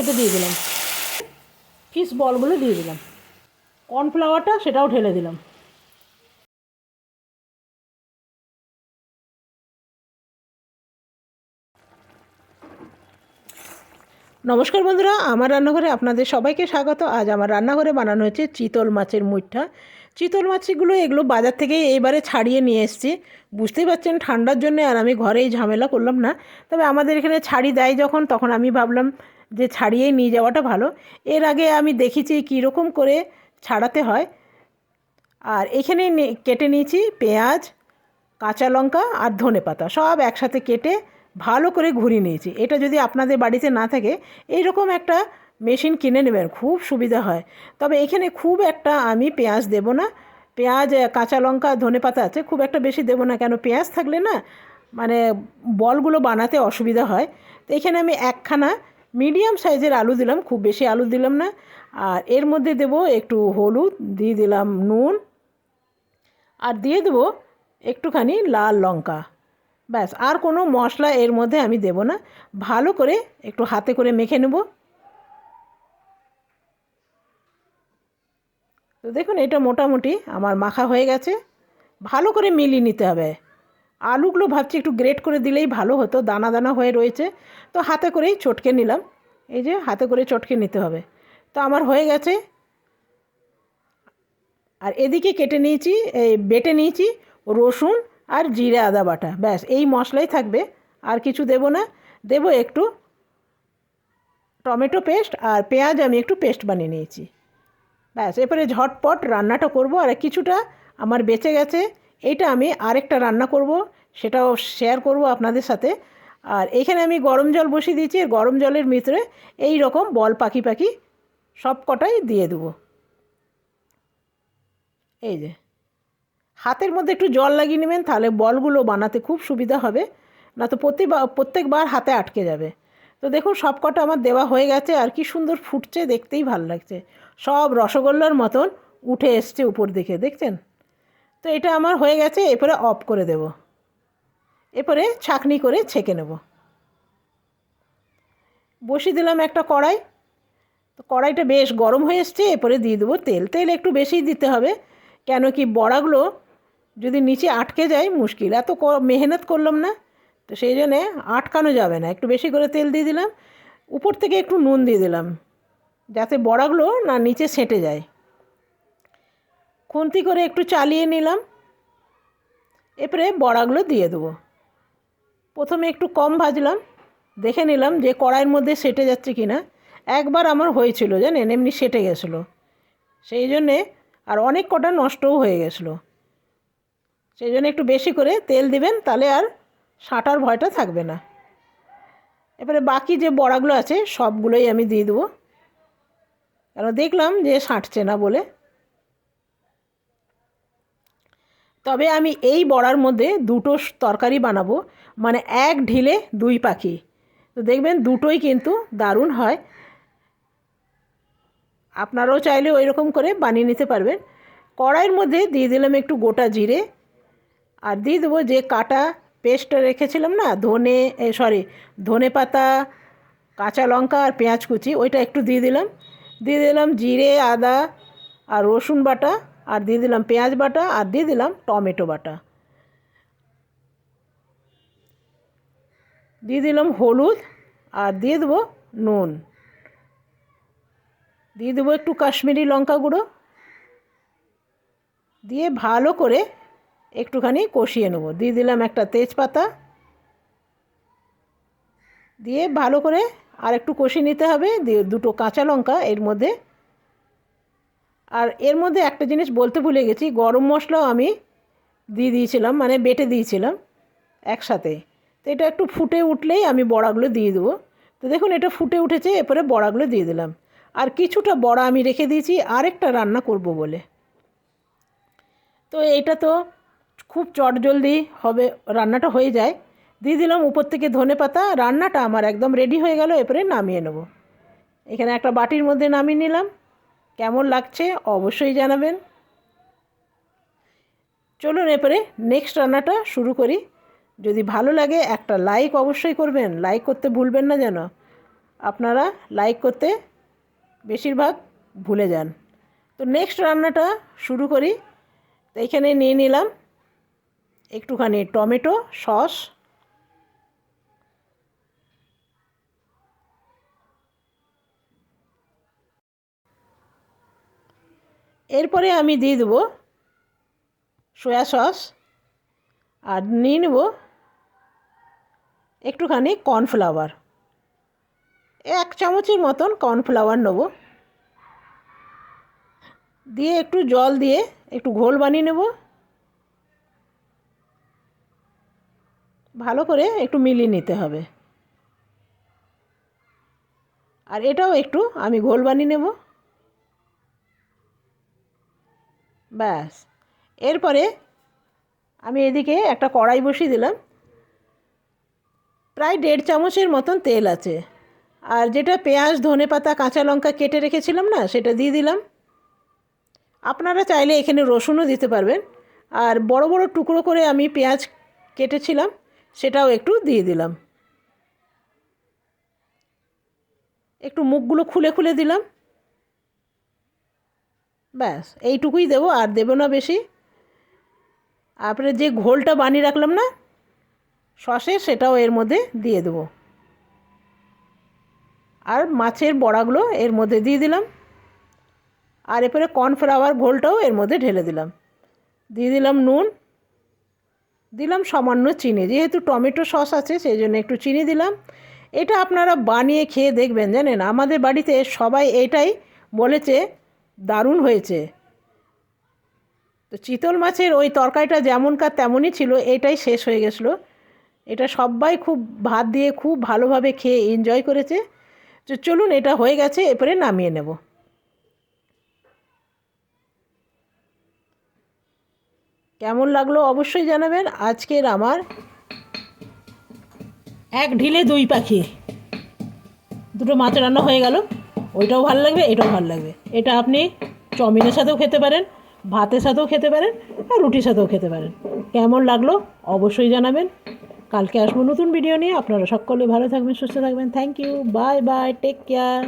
এটা দিয়ে দিলাম। ফিশ বলগুলো দিয়ে দিলাম। কর্নফ্লাওয়ারটা সেটাও ঢেলে দিলাম। নমস্কার বন্ধুরা, আমার রান্নাঘরে আপনাদের সবাইকে স্বাগত। আজ আমার রান্নাঘরে বানানো হয়েছে চিতল মাছের মুঠটা চিতল মাছগুলো এগুলো বাজার থেকে এবারে ছাড়িয়ে নিয়ে এসেছি। বুঝতেই পারছেন, ঠান্ডার জন্য আর আমি ঘরেই ঝামেলা করলাম না। তবে আমাদের এখানে ছাড়ি দেয় যখন, তখন আমি ভাবলাম যে ছাড়িয়েই নিয়ে যাওয়াটা ভালো। এর আগে আমি দেখেছি কীরকম করে ছাড়াতে হয়। আর এখানে কেটে নিয়েছি পেঁয়াজ, কাঁচা লঙ্কা আর ধনে পাতা। সব একসাথে কেটে ভালো করে ঘুরিয়ে নিয়েছি। এটা যদি আপনাদের বাড়িতে না থাকে, এইরকম একটা মেশিন কিনে নেবেন, খুব সুবিধা হয়। তবে এখানে খুব একটা আমি পেঁয়াজ দেব না। পেঁয়াজ, কাঁচা লঙ্কা, ধনে পাতা আছে, খুব একটা বেশি দেবো না। কেন? পেঁয়াজ থাকলে না মানে বলগুলো বানাতে অসুবিধা হয়। তো এখানে আমি একখানা মিডিয়াম সাইজের আলু দিলাম, খুব বেশি আলু দিলাম না। আর এর মধ্যে দেব একটু হলুদ, দিয়ে দিলাম নুন, আর দিয়ে দেবো একটুখানি লাল লঙ্কা। ব্যাস, আর কোনো মশলা এর মধ্যে আমি দেব না। ভালো করে একটু হাতে করে মেখে নেব। তো দেখুন, এটা মোটামুটি আমার মাখা হয়ে গেছে। ভালো করে মিলিয়ে নিতে হবে। আলুগুলো ভাবছি একটু গ্রেট করে দিলেই ভালো হতো, দানা দানা হয়ে রয়েছে। তো হাতে করেই চটকে নিলাম। এই যে হাতে করে চটকে নিতে হবে। তো আমার হয়ে গেছে। আর এদিকে কেটে নিয়েছি, এই বেটে নিয়েছি রসুন আর জিরে আদা বাটা। ব্যাস, এই মশলাই থাকবে। আর কিছু দেব না। দেব একটু টমেটো পেস্ট আর পেঁয়াজ আমি একটু পেস্ট বানিয়ে নিয়েছি। ব্যাস, এরপরে ঝটপট রান্নাটা করব। আর কিছুটা আমার বেঁচে গেছে। এইটা আমি আরেকটা রান্না করব, সেটাও শেয়ার করব আপনাদের সাথে। আর এখানে আমি গরম জল বসিয়ে দিয়েছি গরম জলের ভিতরে এই রকম বল পাখি পাখি সব কটাই দিয়ে দেবো। এই যে, হাতের মধ্যে একটু জল লাগিয়ে নেবেন, তাহলে বলগুলো বানাতে খুব সুবিধা হবে, না তো প্রতিবার, প্রত্যেকবার হাতে আটকে যাবে। তো দেখুন, সব কটা আমার দেওয়া হয়ে গেছে, আর কি সুন্দর ফুটছে, দেখতেই ভালো লাগছে। সব রসগোল্লার মতন উঠে এসছে উপর দিকে, দেখছেন? তো এটা আমার হয়ে গেছে, এরপরে অফ করে দেব। এরপরে ছাকনি করে ছেঁকে নেব। বসিয়ে দিলাম একটা কড়াই। তো কড়াইটা বেশ গরম হয়ে এসছে, এরপরে দিয়ে দেবো তেল। তেল একটু বেশিই দিতে হবে, কেন কি বড়াগুলো যদি নিচে আটকে যায় মুশকিল। এত মেহনত করলাম না, তো সেই জন্যে আটকানো যাবে না। একটু বেশি করে তেল দিয়ে দিলাম। উপর থেকে একটু নুন দিয়ে দিলাম, যাতে বড়াগুলো না নিচে সেঁটে যায়। খুন্তি করে একটু চালিয়ে নিলাম। এরপরে বড়াগুলো দিয়ে দেবো। প্রথমে একটু কম ভাজলাম। দেখে নিলাম যে কড়াইয়ের মধ্যে সেটে যাচ্ছে কি না। একবার আমার হয়েছিল, জানেন, এমনি সেটে গেছিল। সেই জন্যে আর অনেক কটা নষ্টও হয়ে গেছিল। সেই জন্য একটু বেশি করে তেল দিবেন, তাহলে আর সাঁটার ভয়টা থাকবে না। এবারে বাকি যে বড়াগুলো আছে, সবগুলোই আমি দিয়ে দেবো। কারণ দেখলাম যে সাঁটছে না বলে। তবে আমি এই বড়ার মধ্যে দুটো তরকারি বানাবো। মানে এক ঢিলে দুই পাখি। তো দেখবেন দুটোই কিন্তু দারুণ হয়। আপনারাও চাইলে ওই রকম করে বানিয়ে নিতে পারবেন। কড়াইয়ের মধ্যে দিয়ে দিলাম একটু গোটা জিরে। আর দিয়ে দেবো যে কাটা পেস্ট রেখেছিলাম না, ধনে সরি ধনে পাতা, কাঁচা লঙ্কা আর পেঁয়াজ কুচি, ওইটা একটু দিয়ে দিলাম। দিয়ে দিলাম জিরে, আদা আর রসুন বাটা। আর দিয়ে দিলাম পেঁয়াজ বাটা আর দিয়ে দিলাম টমেটো বাটা। দিয়ে দিলাম হলুদ আর দিয়ে দেবো নুন। দিয়ে দেবো একটু কাশ্মীরি লঙ্কা গুঁড়ো। দিয়ে ভালো করে একটুখানি কষিয়ে নেব। দিয়ে দিলাম একটা তেজপাতা। দিয়ে ভালো করে আর একটু কষিয়ে নিতে হবে। দিয়ে দুটো কাঁচা লঙ্কা এর মধ্যে আর এর মধ্যে একটা জিনিস বলতে ভুলে গেছি, গরম মশলাও আমি দিয়ে দিয়েছিলাম মানে বেটে দিয়েছিলাম একসাথে। তো এটা একটু ফুটে উঠলেই আমি বড়াগুলো দিয়ে দেবো। তো দেখুন, এটা ফুটে উঠেছে, এরপরে বড়াগুলো দিয়ে দিলাম। আর কিছুটা বড়া আমি রেখে দিয়েছি, আরেকটা রান্না করব বলে। তো এটা তো খুব চটজলদি হবে, রান্নাটা হয়ে যায়। দিয়ে দিলাম উপর থেকে ধনে পাতা, রান্নাটা আমার একদম রেডি হয়ে গেল, এরপরে নামিয়ে নেব। এখানে একটা বাটির মধ্যে নামিয়ে নিলাম। কেমন লাগছে অবশ্যই জানাবেন। চলুন এরপরে নেক্সট রান্নাটা শুরু করি। যদি ভালো লাগে একটা লাইক অবশ্যই করবেন লাইক করতে ভুলবেন না যেন। আপনারা লাইক করতে বেশিরভাগ ভুলে যান। তো নেক্সট রান্নাটা শুরু করি। তো এখানে নিয়ে নিলাম একটুখানি টমেটো সস এরপরে আমি দিয়ে দেবো সয়া সস আর নিয়ে নেব একটুখানি কর্নফ্লাওয়ার এক চামচের মতন কর্নফ্লাওয়ার নেব। দিয়ে একটু জল দিয়ে একটু ঘোল বানিয়ে নেব। ভালো করে একটু মিলিয়ে নিতে হবে। আর এটাও একটু আমি ঘোল বানিয়ে নেব। ব্যাস। এরপরে আমি এদিকে একটা কড়াই বসিয়ে দিলাম। প্রায় দেড় চামচের মতন তেল আছে। আর যেটা পেঁয়াজ, ধনে পাতা, কাঁচা লঙ্কা কেটে রেখেছিলাম না, সেটা দিয়ে দিলাম। আপনারা চাইলে এখানে রসুনও দিতে পারবেন। আর বড় বড় টুকরো করে আমি পেঁয়াজ কেটেছিলাম, সেটাও একটু দিয়ে দিলাম। একটু মুখগুলো খুলে খুলে দিলাম। ব্যাস, এইটুকুই দেবো, আর দেবো না বেশি। তারপরে যে ঘোলটা বানিয়ে রাখলাম না, সসে সেটাও এর মধ্যে দিয়ে দেবো। আর মাছের বড়াগুলো এর মধ্যে দিয়ে দিলাম। আর এরপরে কর্নফ্লাওয়ার ঘোলটাও এর মধ্যে ঢেলে দিলাম। দিয়ে দিলাম নুন, দিলাম সামান্য চিনি, যেহেতু টমেটো সস আছে, সেই জন্য একটু চিনি দিলাম। এটা আপনারা বানিয়ে খেয়ে দেখবেন, জানেন? আমাদের বাড়িতে সবাই এটাই বলেছে দারুণ হয়েছে। তো চিতল মাছের ওই তরকারিটা যেমনকার তেমনই ছিল, এটাই শেষ হয়ে গেছিল। এটা সবাই খুব ভাত দিয়ে খুব ভালোভাবে খেয়ে এনজয় করেছে। তো চলুন, এটা হয়ে গেছে, এরপরে নামিয়ে নেব। কেমন লাগল অবশ্যই জানাবেন। আজকের আমার এক ঢিলে দুই পাখি। দুটো মাছ রান্না হয়ে গেল। ওইটাও ভালো লাগবে, এটাও ভালো লাগবে। এটা আপনি চাউমিনের সাথেও খেতে পারেন, ভাতের সাথেও খেতে পারেন, আর রুটির সাথেও খেতে পারেন। কেমন লাগল অবশ্যই জানাবেন। কালকে আসব নতুন ভিডিও নিয়ে। আপনারা সকলে ভালো থাকবেন, সুস্থ থাকবেন। Thank you bye bye take care